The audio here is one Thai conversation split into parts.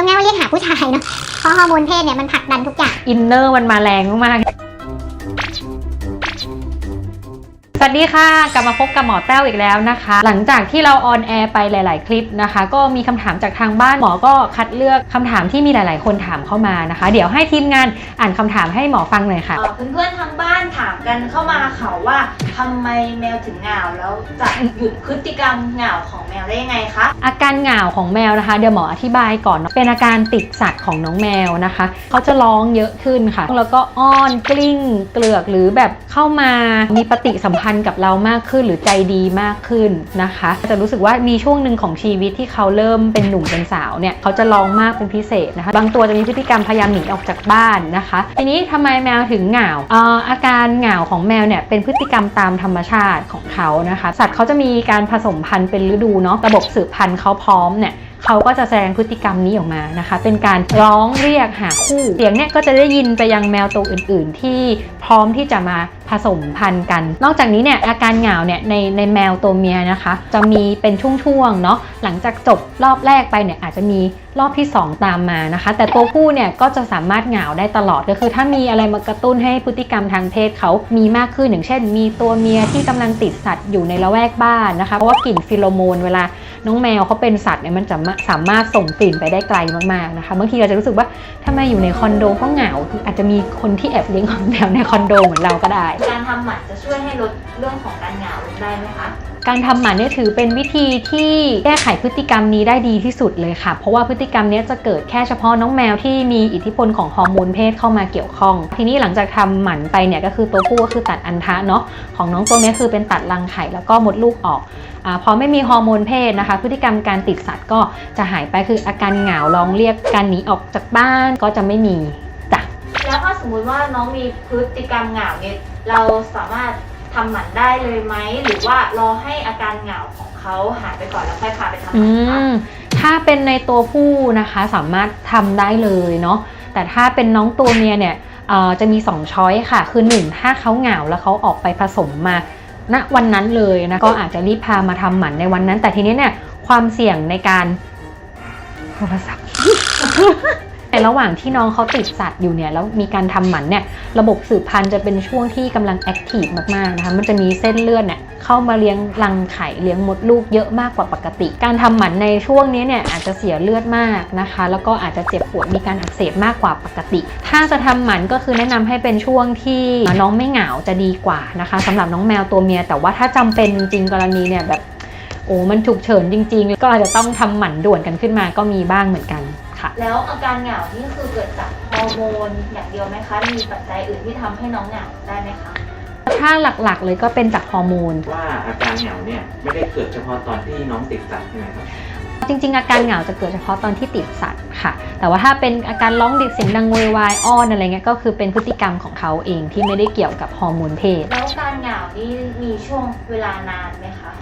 รู้ง่ายว่าเรียกหาผู้ชายเนาะเพราะฮอร์โมนเพศเนี่ยมันผลักดันทุกอย่าง อินเนอร์มันมาแรงมากๆ สวัสดีค่ะ กลับมาพบกับหมอแต้วอีกแล้วนะคะ หลังจากที่เราออนแอร์ไปหลาย ๆ คลิปนะคะ ก็มีคำถามจากทางบ้านหมอก็คัดเลือกคำถามที่มีหลาย ๆ คนถามเข้ามานะคะ เดี๋ยวให้ทีมงานอ่านคำถามให้หมอฟังหน่อยค่ะเอ่อเพื่อนๆทางบ้านถามกันเข้ามาค่ะว่าทำไมแมวถึงเหงาแล้วจะหยุดพฤติกรรมเหงาของแมวได้ยังไงคะอาการเหงาของแมวนะคะเดี๋ยวหมออธิบายก่อนเนอะเป็นอาการติดสัตว์ของน้องแมวนะคะเขาจะร้องเยอะขึ้นค่ะ แล้วก็อ้อนกลิ้งเกลือกหรือแบบเข้ามามีปฏิสัมพันธ์กับเรามากขึ้นหรือใจดีมากขึ้นนะคะจะรู้สึกว่ามีช่วงหนึ่งของชีวิตที่เขาเริ่มเป็นหนุ่มเป็นสาวเนี่ยเขาจะร้องมากเป็นพิเศษนะคะ บางตัวจะมีพฤติกรรมพยายามหนีออกจากบ้านนะคะ ทีนี้ทำไมแมวถึงเหงาอออาการเหงาของแมวเนี่ยเป็นพฤติกรรมตามธรรมชาติของเขานะคะ สัตว์เขาจะมีการผสมพันธุ์เป็นฤดูเนาะระบบสืบพันธุ์เขาพร้อมเนี่ย เขาก็จะแสดงพฤติกรรมนี้ออกมานะคะ เป็นการร้องเรียกหาคู่เสียงเนี่ยก็จะได้ยินไปยังแมวตัวอื่น ๆ ที่พร้อมที่จะมาผสมพันธุ์กัน นอกจากนี้เนี่ยอาการเหงาเนี่ยในในแมวตัวเมียนะคะ จะมีเป็นช่วงๆเนาะหลังจากจบรอบแรกไปเนี่ยอาจจะมีรอบที่ 2 ตามมานะคะ แต่ตัวผู้เนี่ยก็จะสามารถเหงาได้ตลอดก็คือ ถ้ามีอะไรมากระตุ้นให้พฤติกรรมทางเพศเขามีมากขึ้นอย่างเช่น มีตัวเมียที่กำลังติดสัตว์อยู่ในละแวกบ้านนะคะเพราะว่ากลิ่นฟิโลโมนเวลา น้องแมวเขาเป็นสัตว์เนี่ยมันจะมาสามารถส่งกลิ่นไปได้ไกลมากๆนะคะบางทีเราจะรู้สึกว่าทำไมอยู่ในคอนโดก็เหงาคืออาจจะมีคนที่แอบเลี้ยงแมวในคอนโดเหมือนเราก็ได้ การทำหมันจะช่วยให้ลดเรื่องของการเหงาลงได้ไหมคะการทำหมันเนี่ยถือเป็นวิธีที่แก้ไขพฤติกรรมนี้ได้ดีที่สุดเลยค่ะ เพราะว่าพฤติกรรมเนี้ยจะเกิดแค่เฉพาะน้องแมวที่มีอิทธิพลของฮอร์โมนเพศเข้ามาเกี่ยวข้อง ทีนี้หลังจากทำหมันไปเนี่ยก็คือตัวผู้ก็คือตัดอันทะเนาะของน้องตัวเนี้ยคือเป็นตัดรังไข่แล้วก็มดลูกออกอาพอไม่มีฮอร์โมนเพศนะคะ พฤติกรรมการติดสัตว์ก็จะหายไปคืออาการเหงาร้องเรียกการหนีออกจากบ้านก็จะไม่มีจ้ะแล้วถ้าสมมุติว่าน้องมีพฤติกรรมเหงาเนี่ยเราสามารถทำหมันได้เลยไหมหรือว่ารอให้อาการเหงาของเขาหายไปก่อนแล้วค่อยพาไปทำหอืมันคะมถ้าเป็นในตัวผู้นะคะสามารถทำได้เลยเนาะแต่ถ้าเป็นน้องตัวเมียเนี่ยเอ่อจะมี 2 ช้อยค่ะ คือ 1 ถ้าเขาเหงาแล้วเขาออกไปผสมมา ณวันนั้นเลยนะก็อาจจะรีบพามาทำหมันในวันนั้น แต่ทีนี้เนี่ยความเสี่ยงในการโทรศัพท์ ในระหว่างที่น้องเขาติดสัตว์อยู่เนี่ยแล้วมีการทำหมันเนี่ยระบบสืบพันธุ์จะเป็นช่วงที่กำลังแอคทีฟมากๆนะคะมันจะมีเส้นเลือดเนี่ยเข้ามาเลี้ยงรังไข่เลี้ยงมดลูกเยอะมากกว่าปกติ การทำหมันในช่วงนี้เนี่ยอาจจะเสียเลือดมากนะคะ แล้วก็อาจจะเจ็บปวดมีการอักเสบมากกว่าปกติ ถ้าจะทำหมันก็คือแนะนำให้เป็นช่วงที่น้องไม่เหงาจะดีกว่านะคะสำหรับน้องแมวตัวเมีย แต่ว่าถ้าจำเป็นจริงกรณีเนี่ยแบบ อ้มันฉุกเฉินจริง ๆ ก็อาจจะต้องทำหมันด่วนกันขึ้นมาก็มีบ้างเหมือนกันค่ะ แล้วอาการเหงานี่คือเกิดจากฮอร์โมนอย่างเดียวไหมคะ มีปัจจัยอื่นที่ทำให้น้องเหงาได้ไหมคะถ้าหลักๆ เลยก็เป็นจากฮอร์โมน ว่าอาการเหงาเนี่ยไม่ได้เกิดเฉพาะตอนที่น้องติดสัตว์ใช่ไหมครับจริง ๆ อาการเหงาจะเกิดเฉพาะตอนที่ติดสัตว์ค่ะ แต่ว่าถ้าเป็นอาการร้องดิดเสียงดังโวยวายอ้อนอะไรเงี้ยก็คือเป็นพฤติกรรมของเขาเองที่ไม่ได้เกี่ยวกับฮอร์โมนเพศ แล้วการเหงานี่มีช่วงเวลานานไหมคะ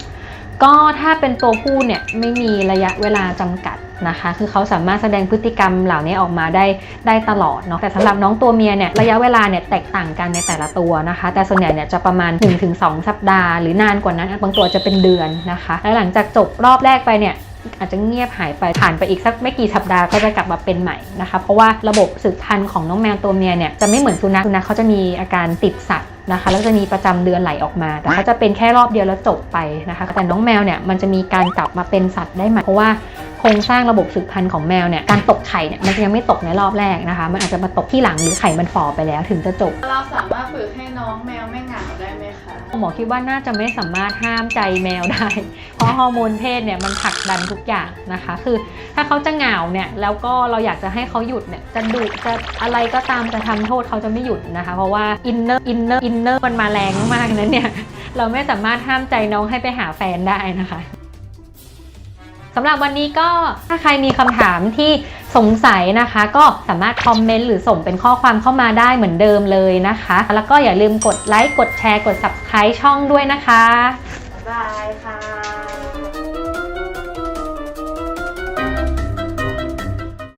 ก็ถ้าเป็นตัวผู้เนี่ยไม่มีระยะเวลาจำกัดนะคะ คือเขาสามารถแสดงพฤติกรรมเหล่านี้ออกมาได้ได้ตลอดเนาะแต่สำหรับน้องตัวเมียเนี่ยระยะเวลาเนี่ยแตกต่างกันในแต่ละตัวนะคะ แต่ส่วนใหญ่เนี่ยจะประมาณ 1-2 สัปดาห์หรือนานกว่านั้นบางตัวจะเป็นเดือนนะคะ และหลังจากจบรอบแรกไปเนี่ย อาจจะเงียบหายไปผ่านไปอีกสักไม่กี่สัปดาห์ก็จะกลับมาเป็นใหม่นะคะเพราะว่าระบบสืบพันธุ์ของน้องแมวตัวเมียเนี่ยจะไม่เหมือนสุนัขสุนัขเขาจะมีอาการติดสัตว์นะคะแล้วจะมีประจำเดือนไหลออกมา แต่เขาจะเป็นแค่รอบเดียวแล้วจบไปนะคะ แต่น้องแมวเนี่ยมันจะมีการกลับมาเป็นสัตว์ได้ใหม่เพราะว่าโครงสร้างระบบสืบพันธุ์ของแมวเนี่ยการตกไข่เนี่ยมันยังไม่ตกในรอบแรกนะคะ มันอาจจะมาตกที่หลังหรือไข่มันฝ่อไปแล้ว ถึงจะจบ เราสามารถฝึกให้น้องแมวไม่เหงาได้ไหม หมอคิดว่าน่าจะไม่สามารถห้ามใจแมวได้ เพราะฮอร์โมนเพศเนี่ยมันผลักดันทุกอย่างนะคะ คือถ้าเขาจะเหงาเนี่ยแล้วก็เราอยากจะให้เขาหยุดเนี่ยจะดุจะอะไรก็ตามจะทำโทษเขาจะไม่หยุดนะคะ เพราะว่าอินเนอร์อินเนอร์อินเนอร์มันมาแรงมากๆนั้นเนี่ยเราไม่สามารถห้ามใจน้องให้ไปหาแฟนได้นะคะ สำหรับวันนี้ก็ถ้าใครมีคำถามที่สงสัยนะคะ ก็สามารถคอมเมนต์หรือส่งเป็นข้อความเข้ามาได้เหมือนเดิมเลยนะคะ แล้วก็อย่าลืมกดไลค์กดแชร์กด subscribe ช่องด้วยนะคะ บ๊ายบายค่ะ